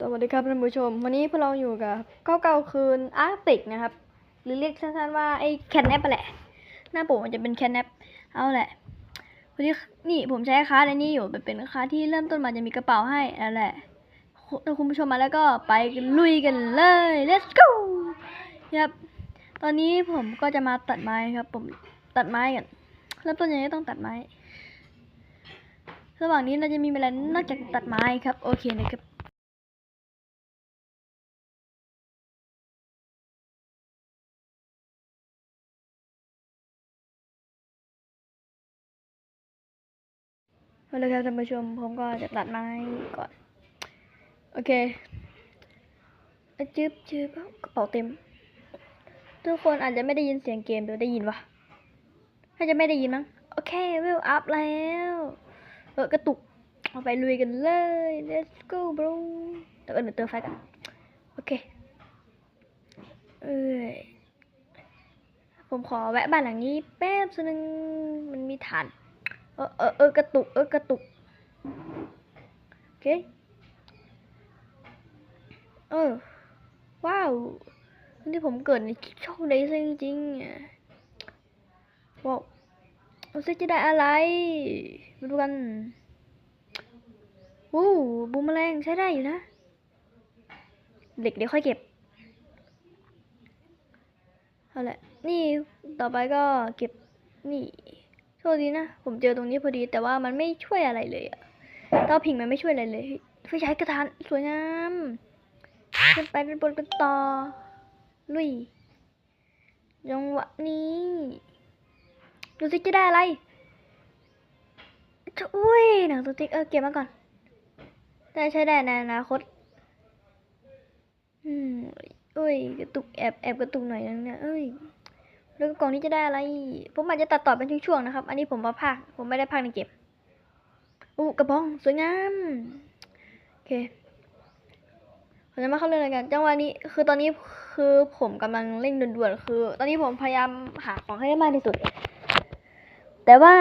สวัสดีครับท่านผู้ชม วันนี้พวกเราอยู่กับเก้าเก้าคืนอาร์ติกนะครับ หรือเรียกสั้นๆว่าไอ้แคนแนปแหละ หน้าปกมันจะเป็นแคนแนปเอาแหละวันนี้นี่ผมใช้ค้าร์ดอันนี้อยู่มันเป็นค้าที่เริ่มต้นมาจะมีกระเป๋าให้นั่นแหละถ้าคุณผู้ชมมาแล้วก็ไปลุยกันเลย let's go ครับตอนนี้ผมก็จะมาตัดไม้ครับ ผมตัดไม้กันเริ่มต้นยังไงต้องตัดไม้ระหว่างนี้เราจะมีเวลานอกจากตัดไม้ครับ โอเคนะครับ เอาละครับท่านผู้ชมผมก็จะตัดไม้ก่อน โอเคจึ๊บจึ๊บกระเป๋าเต็ม ทุกคนอาจจะไม่ได้ยินเสียงเกมหรือได้ยินวะถ้าจะไม่ได้ยินมั้ง โอเควิวอัพแล้ว เออกระตุก เอาไปลุยกันเลย let's go bro แต่ก็เดี๋ยวเติมไฟกัน โอเค เอ้ย ผมขอแวะบ้านหลังนี้แป๊บนึง มันมีฐาน เออเออเออกระตุก เออกระตุก โอเค เออ ว้าววันที่ผมเกิดในโชคดีซะจริงๆอะว้าวเราจะได้อะไร มาดูกันวู้บูมแมลงใช้ได้อยู่นะ เด็กเดี๋ยวค่อยเก็บเอาละนี่ต่อไปก็เก็บนี่ โทษดีนะ ผมเจอตรงนี้พอดีแต่ว่ามันไม่ช่วยอะไรเลยอะเตาผิงมันไม่ช่วยอะไรเลยไฟฉายกระทานสวยงามขึ้นไปด้านบนกันต่อลุยจังหวะนี้ดูสิจะได้อะไรจะอุ้ยหนังสติ๊กเออเก็บมาก่อนได้ใช้ได้ในอนาคตอืมอุ้ยกระตุกแอบแอบกระตุกหน่อยนึงเนี่ยเอ้ย แล้วก็กล่องนี้จะได้อะไร ผมอาจจะตัดต่อเป็นช่วงๆนะครับ อันนี้ผมมาพากผมไม่ได้พากในเก็บอู้กระบองสวยงาม โอเคผมจะมาเข้าเรื่องเลยกันจังหวะนี้คือตอนนี้คือผมกำลังเร่งด่วนๆคือ ตอนนี้ผมพยายามหาของให้ได้มากที่สุด แต่ว่า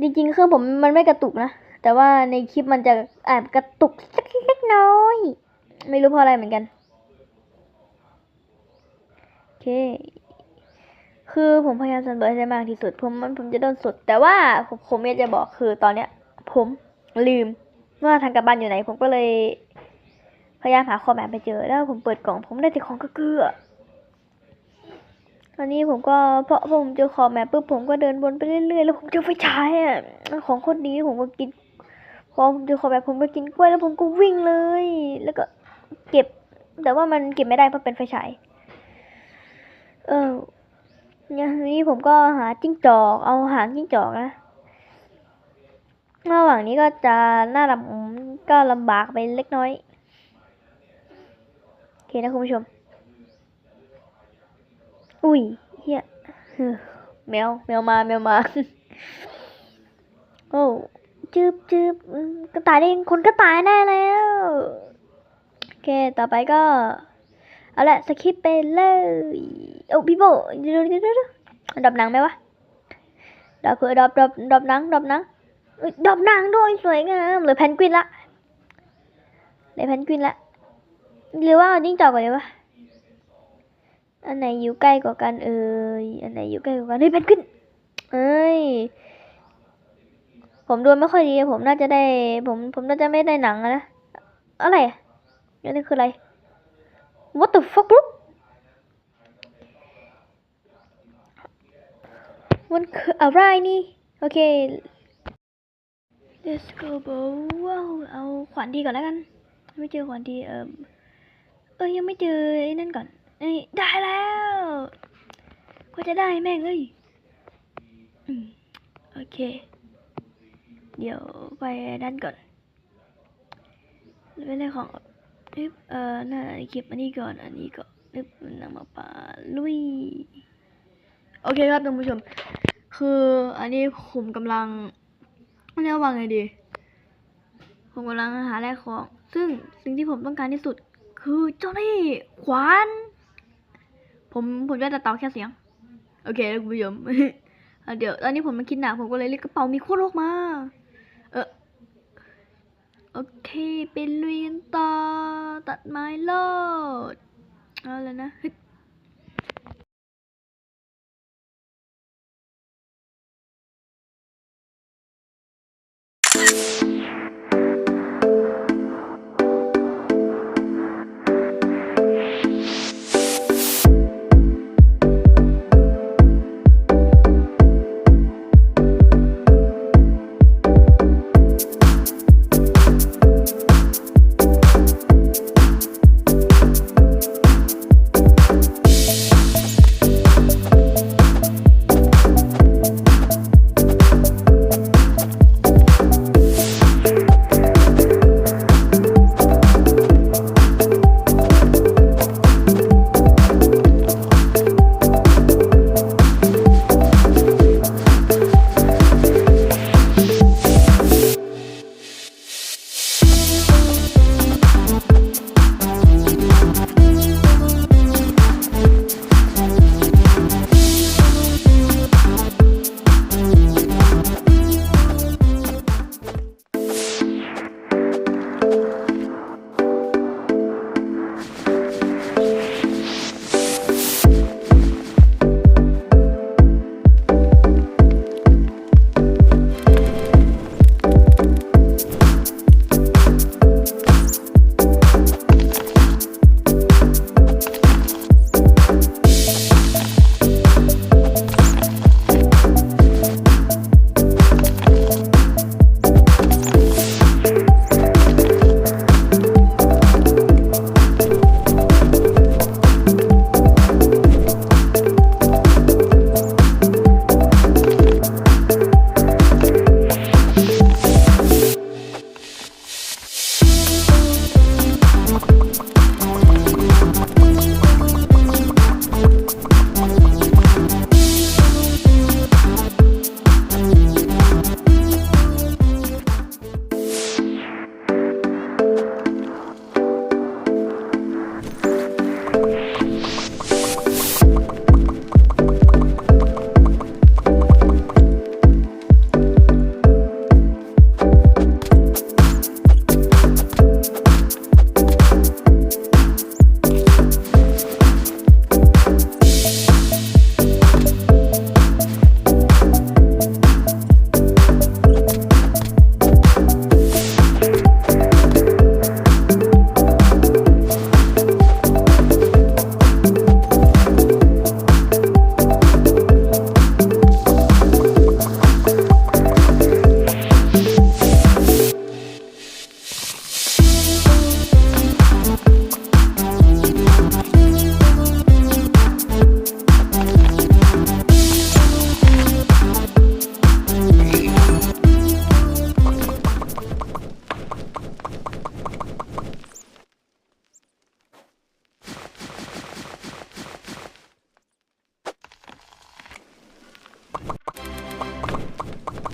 จริงๆเครื่องผมมันไม่กระตุกนะ แต่ว่าในคลิปมันจะแอบกระตุกสักเล็กน้อย ไม่รู้เพราะอะไรเหมือนกัน โอเค คือผมพยายามสันเบิร์ให้มากที่สุด ผมมันผมจะโดนสุด แต่ว่าผมผมอยากจะบอกคือตอนเนี้ย ผมลืมว่าทางกลับบ้านอยู่ไหน ผมก็เลย พยายามหาคอมแมปไปเจอแล้วผมเปิดกล่อง ผมได้แต่ของเกลือตอนนี้ผมก็เพราะผมเจอคอมแมปปุ๊บผมก็เดินวนไปเรื่อยๆแล้วผมเจอไฟฉายอะของคตรดีผมก็กินพอผมเจอคอมแมปผมก็กินกล้วยแล้วผมก็วิ่งเลย แล้วก็เก็บ แต่ว่ามันเก็บไม่ได้เพราะเป็นไฟฉายเออ นี่ยนี้ผมก็หาจิ้งจอก เอาหางจิ้งจอกนะระหว่างนี้ก็จะน่าลำก็ลำบากไปเล็กน้อยโอเคนะคุณผู้ชม อุ้ยเฮียเฮ้อแมวแมวมาแมวมา โอ้จืบจืบกระต่ายเองคนกระต่ายแน่แล้วโอเค ต่อไปก็ เอาละสคริปต์ไปเลย โอ้พี่โบเดี๋ยวเดี๋ยวเดี๋ยวดับหนังไหมวะดับเพื่อดับดับดับหนังดับหนังเอ้ยดับหนังด้วยสวยงามเหลือแพนกวินละเหลือแพนกวินละหรือว่าจิ้งจอกก่อนเลยวะอันไหนอยู่ใกล้กว่ากันเอ่ยอันไหนอยู่ใกล้กว่ากันเฮ้ยแพนกวินเอ้ยผมดูไม่ค่อยดีผมน่าจะได้ ผมผมน่าจะไม่ได้หนังอะนะอะไรอะอันนี้คืออะไร What the fuck bro มันคืออะไรนี่ โอเค let's go bro ว้าวเอาขวานดีก่อนแล้วกัน ไม่เจอขวานดีเออเออยังไม่เจอไอ้นั่นก่อนเอ้ยได้แล้วก็จะได้แม่งเอ้ยโอเค เดี๋ยวไปด้านก่อนไปเรื่องของนึบเอ่อน่าเก็บอันนี้ก่อน อันนี้ก็นึบนำมาป่าลุย โอเคครับท่านผู้ชม คืออันนี้ผมกำลังเรียกว่าไงดี ผมกำลังหาแลกของ ซึ่งสิ่งที่ผมต้องการที่สุด คือเจ้านี่ขวาน ผมผมจะตัดต่อแค่เสียง โอเคท่านผู้ชมเดี๋ยวตอนนี้ผมมาคิดหนักผมก็เลยเรียกกระเป๋ามีโคตรออกมา เออโอเค เป็นลุยกันต่อตัดไม้โลด เอาเลยนะฮึ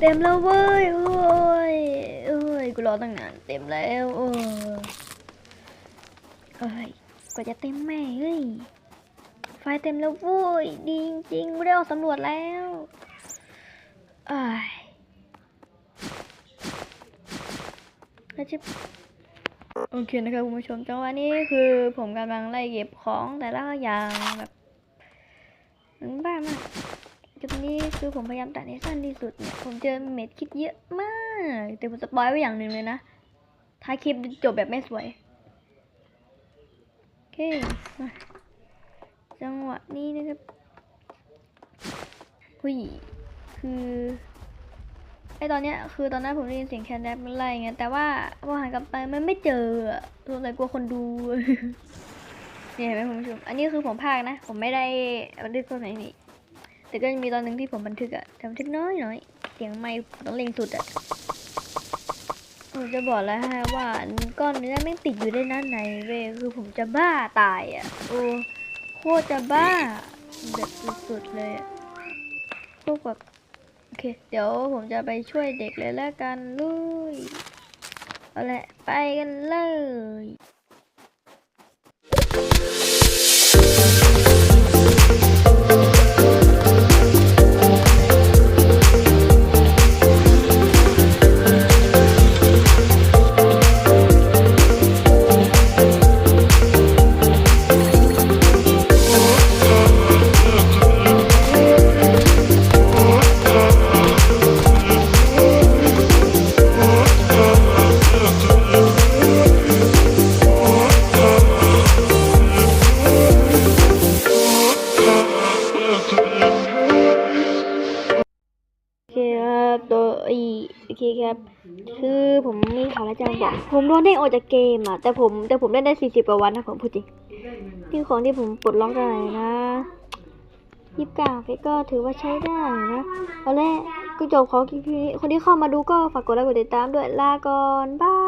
เต็มแล้วเว้ยโอ้ยโอ้ยกูรอตั้งนานเต็มแล้วโอ้ยเอ้ยกว่าจะเต็มแม่เฮ้ยไฟเต็มแล้วเว้ยดีจริงๆกูได้ออกสำรวจแล้วเอ้ยแล้วจะโอเคนะครับคุณผู้ชมจังหวะนี้คือผมกำลังไล่เก็บของแต่ละอย่างแบบมันบ้ามาก จุด นี้คือผมพยายามตัดให้สั้นที่สุด ผมเจอเม็ดคลิปเยอะมาก แต่ผมสปอยไว้อย่างหนึ่งเลยนะท้ายคลิปจบแบบไม่สวย โอเค จังหวะนี้นะครับหุยคือไอตอนเนี้ยคือตอนนั้นผมได้ยินเสียงแคนแดบมันไล่ไงแต่ว่าพอหันกลับไปมันไม่เจออะสงสัยกลัวคนดูเนี่ยเห็นไหมคุณผู้ชมอันนี้คือผมพากนะ ผมไม่ได้บันทึกตัวไหนนี่ แต่ก็ยังมีตอนหนึ่งที่ผมบันทึกอะแต่บันทึกน้อยน้อยเสียงไม่ต้องเล็งสุดอะผมจะบอกแล้วฮะว่าก้อนเนื้อไม่ติดอยู่ได้นั้นในเว้ยคือผมจะบ้าตายอะโอ้โคตรจะบ้าแบบสุดๆเลยอะพวกแบบโอเค เดี๋ยวผมจะไปช่วยเด็กเลยแล้วกันลุยเอาละไปกันเลย ไอยโอเคครับ คือผมมีข่าวและจะมาบอก ผมโดนเด้งออกจากเกมอะ แต่ผมแต่ผมเล่นได้สี่สิบกว่าวันนะผมพูดจริงนี่ของที่ผมปลดล็อกได้นะยี่สิบเก้าเพชรก็ถือว่าใช้ได้นะเอาละก็จบของคลิปนี้คนที่เข้ามาดูก็ฝากกดไลค์กดติดตามด้วยลาก่อนบาย